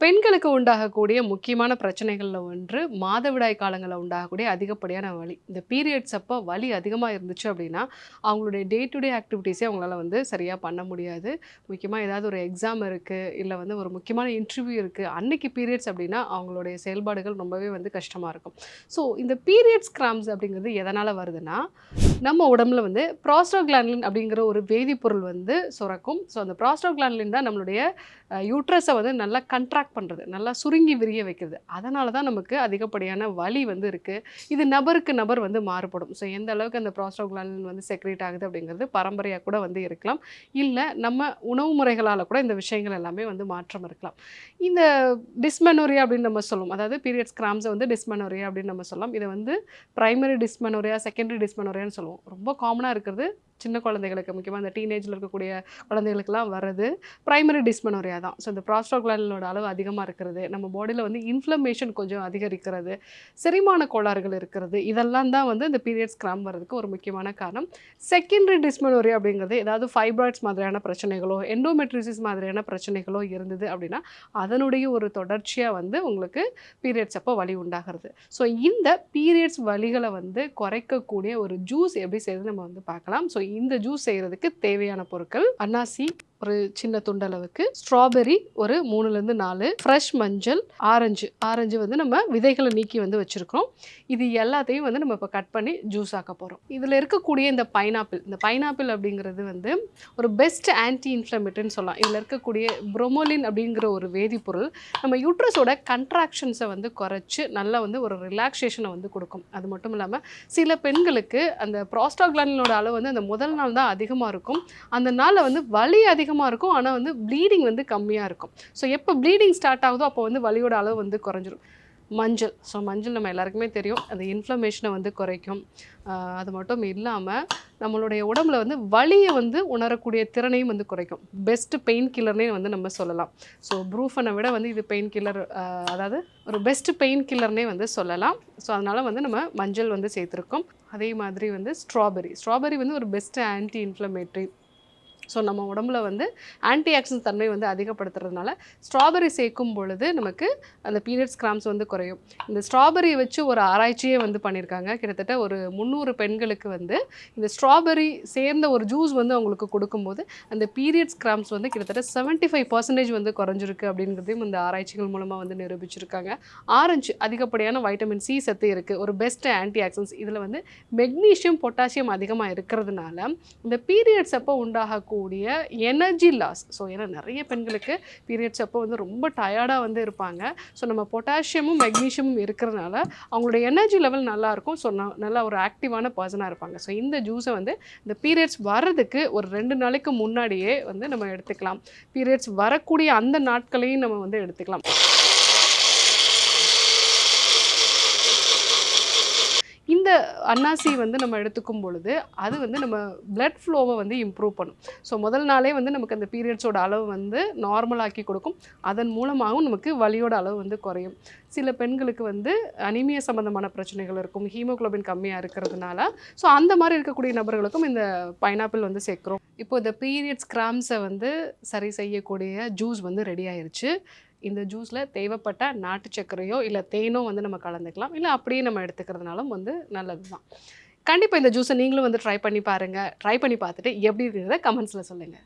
பெண்களுக்கு உண்டாகக்கூடிய முக்கியமான பிரச்சனைகளில் ஒன்று மாதவிடாய் காலங்களில் உண்டாகக்கூடிய அதிகப்படியான வலி. இந்த பீரியட்ஸ் அப்போ வலி அதிகமாக இருந்துச்சு அப்படின்னா அவங்களுடைய டே டு டே ஆக்டிவிட்டீஸே அவங்களால வந்து சரியாக பண்ண முடியாது. முக்கியமாக ஏதாவது ஒரு எக்ஸாம் இருக்குது இல்லை வந்து ஒரு முக்கியமான இன்டர்வியூ இருக்குது அன்னைக்கு பீரியட்ஸ் அப்படின்னா அவங்களுடைய செயல்பாடுகள் ரொம்பவே வந்து கஷ்டமாக இருக்கும். ஸோ இந்த பீரியட்ஸ் கிராம்ஸ் அப்படிங்கிறது எதனால் வருதுன்னா நம்ம உடம்புல வந்து ப்ராஸ்டோகிளான்லின் அப்படிங்கிற ஒரு வேதிப்பொருள் வந்து சுரக்கும். ஸோ அந்த ப்ராஸ்டோகிளான்லின் தான் நம்மளுடைய யூட்ரஸை வந்து நல்லா கண்ட்ராக்ட் பண்ணுறது நல்லா சுருங்கி விரிய வைக்கிறது. அதனால தான் நமக்கு அதிகப்படியான வலி வந்து இருக்குது இது நபருக்கு நபர் வந்து மாறுபடும். ஸோ எந்த அளவுக்கு அந்த ப்ராஸ்டோகிளான்லின் வந்து செக்ரேட் ஆகுது அப்படிங்கிறது பரம்பரையாக கூட வந்து இருக்கலாம். இல்லை நம்ம உணவு முறைகளால் கூட இந்த விஷயங்கள் எல்லாமே வந்து மாற்றம் இருக்கலாம். இந்த டிஸ்மெனோரியா அப்படின்னு நம்ம சொல்லுவோம். அதாவது பீரியட்ஸ் கிராம்ஸை வந்து டிஸ்மெனோரியா அப்படின்னு நம்ம சொல்லலாம். இதை வந்து ப்ரைமரி டிஸ்மெனோரியா செகண்டரி டிஸ்மெனோரியான்னு சொல்லுவோம். ரொம்ப காமனாக இருக்கிறது. சின்ன குழந்தைகளுக்கு முக்கியமாக இந்த டீனேஜில் இருக்கக்கூடிய குழந்தைகளுக்குலாம் வர்றது ப்ரைமரி டிஸ்மெனோரியா தான். ஸோ இந்த ப்ராஸ்டோகிளானோட அளவு அதிகமாக இருக்கிறது நம்ம பாடியில் வந்து இன்ஃப்ளமேஷன் கொஞ்சம் அதிகரிக்கிறது செரிமான கோளாறுகள் இருக்கிறது இதெல்லாம் தான் வந்து இந்த பீரியட்ஸ் கிராம் வர்றதுக்கு ஒரு முக்கியமான காரணம். செகண்டரி டிஸ்மனோரியா அப்படிங்கிறது ஏதாவது ஃபைப்ராய்ட்ஸ் மாதிரியான பிரச்சனைகளோ எண்டோமெட்ரிசிஸ் மாதிரியான பிரச்சனைகளோ இருந்தது அப்படின்னா அதனுடைய ஒரு தொடர்ச்சியாக வந்து உங்களுக்கு பீரியட்ஸ் அப்போ வலி உண்டாகிறது. ஸோ இந்த பீரியட்ஸ் வலிகளை வந்து குறைக்கக்கூடிய ஒரு ஜூஸ் எப்படி செய்யுது நம்ம வந்து பார்க்கலாம். ஸோ இந்த ஜூஸ் செய்கிறதுக்கு தேவையான பொருட்கள் அன்னாசி ஒரு சின்ன துண்டளவுக்கு ஸ்ட்ராபெரி ஒரு மூணுலேருந்து நாலு. ஃப்ரெஷ் மஞ்சள் ஆரஞ்சு. ஆரஞ்சு வந்து நம்ம விதைகளை நீக்கி வந்து வச்சுருக்கோம் இது எல்லாத்தையும் வந்து நம்ம இப்போ கட் பண்ணி ஜூஸ் ஆக்க போகிறோம் இதில் இருக்கக்கூடிய இந்த பைனாப்பிள் இந்த பைனாப்பிள் அப்படிங்கிறது வந்து ஒரு பெஸ்ட் ஆன்டி இன்ஃப்ளமேட்டரின்னு சொல்லலாம். இதில் இருக்கக்கூடிய ப்ரொமோலின் அப்படிங்கிற ஒரு வேதிப்பொருள் நம்ம யூட்ரஸோட கன்ட்ராக்ஷன்ஸை வந்து குறைச்சி நல்லா வந்து ஒரு ரிலாக்ஸேஷனை வந்து கொடுக்கும். அது மட்டும் இல்லாமல் சில பெண்களுக்கு அந்த ப்ராஸ்டாக்லானினோட அளவு வந்து அந்த முதல் நாள் தான் அதிகமாக இருக்கும். அந்த நாளில் வந்து வலி அதிகமாக இருக்கும். ஆனால் வந்து ப்ளீடிங் வந்து கம்மியாக இருக்கும். ஸோ எப்போ ப்ளீடிங் ஸ்டார்ட் ஆகுதோ அப்போ வந்து வலியோட அளவு வந்து குறைஞ்சிரும். மஞ்சள். ஸோ மஞ்சள் நம்ம எல்லாருக்குமே தெரியும். அந்த இன்ஃப்ளமேஷனை வந்து குறைக்கும். அது மட்டும் இல்லாமல் நம்மளுடைய உடம்புல வந்து வலியை வந்து உணரக்கூடிய திறனையும் வந்து குறைக்கும். பெஸ்ட்டு பெயின் கில்லர்னே வந்து நம்ம சொல்லலாம். ஸோ ப்ரூஃபனை விட வந்து இது பெயின் கில்லர் அதாவது ஒரு பெஸ்ட்டு பெயின் கில்லர்னே வந்து சொல்லலாம். ஸோ அதனால் வந்து நம்ம மஞ்சள் வந்து சேர்த்துருக்கோம். அதே மாதிரி வந்து ஸ்ட்ராபெரி ஸ்ட்ராபெரி வந்து ஒரு பெஸ்ட்டு ஆன்டி இன்ஃப்ளமேட்ரி ஸோ நம்ம உடம்புல வந்து ஆன்டி ஆக்சிடென்ட் தன்மை வந்து அதிகப்படுத்துறதுனால ஸ்ட்ராபெரி சேர்க்கும் பொழுது நமக்கு அந்த பீரியட்ஸ் கிராம்ஸ் வந்து குறையும். இந்த ஸ்ட்ராபெரி வச்சு ஒரு ஆராய்ச்சியே வந்து பண்ணியிருக்காங்க கிட்டத்தட்ட ஒரு முந்நூறு பெண்களுக்கு வந்து இந்த ஸ்ட்ராபெரி சேர்ந்த ஒரு ஜூஸ் வந்து அவங்களுக்கு கொடுக்கும்போது அந்த பீரியட்ஸ் கிராம்ஸ் வந்து கிட்டத்தட்ட செவன்ட்டி ஃபைவ் பர்சன்டேஜ் வந்து குறைஞ்சிருக்கு அப்படிங்கிறதையும் இந்த ஆராய்ச்சிகள் மூலமாக வந்து நிரூபிச்சிருக்காங்க. ஆரஞ்சு அதிகப்படியான வைட்டமின் சி சத்து இருக்குது ஒரு பெஸ்ட் ஆன்டி ஆக்சிடென்ட்ஸ் இதில் வந்து மெக்னீஷியம் பொட்டாசியம் அதிகமாக இருக்கிறதுனால இந்த பீரியட்ஸ் அப்போ உண்டாகக்கூடிய எனர்ஜி லாஸ் ஸோ ஏன்னா நிறைய பெண்களுக்கு பீரியட்ஸ் அப்போ வந்து ரொம்ப டயர்டாக வந்து இருப்பாங்க. ஸோ நம்ம பொட்டாசியமும் மெக்னீஷியமும் இருக்கிறனால அவங்களோட எனர்ஜி லெவல் நல்லாயிருக்கும் ஸோ ஸோ நல்லா ஒரு ஆக்டிவான பர்சனாக இருப்பாங்க. ஸோ இந்த ஜூஸை வந்து இந்த பீரியட்ஸ் வர்றதுக்கு ஒரு ரெண்டு நாளைக்கு முன்னாடியே வந்து நம்ம எடுத்துக்கலாம். பீரியட்ஸ் வரக்கூடிய அந்த நாட்களையும் நம்ம வந்து எடுத்துக்கலாம் இந்த அன்னாசி வந்து நம்ம எடுத்துக்கும் பொழுது அது வந்து நம்ம பிளட் ஃப்ளோவை வந்து இம்ப்ரூவ் பண்ணும். ஸோ முதல் நாளே வந்து நமக்கு அந்த பீரியட்ஸோட அளவு வந்து நார்மலாக்கி கொடுக்கும். அதன் மூலமாகவும் நமக்கு வலியோட அளவு வந்து குறையும். சில பெண்களுக்கு வந்து அனிமியா சம்மந்தமான பிரச்சனைகள் இருக்கும். ஹீமோகுளோபின் கம்மியாக இருக்கிறதுனால. ஸோ அந்த மாதிரி இருக்கக்கூடிய நபர்களுக்கும் இந்த பைனாப்பிள் வந்து சேர்க்குறோம். இப்போ இந்த பீரியட்ஸ் கிராம்ஸை வந்து சரி செய்யக்கூடிய ஜூஸ் வந்து ரெடி ஆயிடுச்சு இந்த ஜூஸில் தேவைப்பட்ட நாட்டு சர்க்கரையோ இல்லை தேனோ வந்து நம்ம கலந்துக்கலாம். இல்லை அப்படியே நம்ம எடுத்துக்கிறதுனாலும் வந்து நல்லது தான் கண்டிப்பாக இந்த ஜூஸை நீங்களும் வந்து ட்ரை பண்ணி பாருங்கள் ட்ரை பண்ணி பார்த்துட்டு எப்படி இருக்கிறத கமெண்ட்ஸில் சொல்லுங்கள்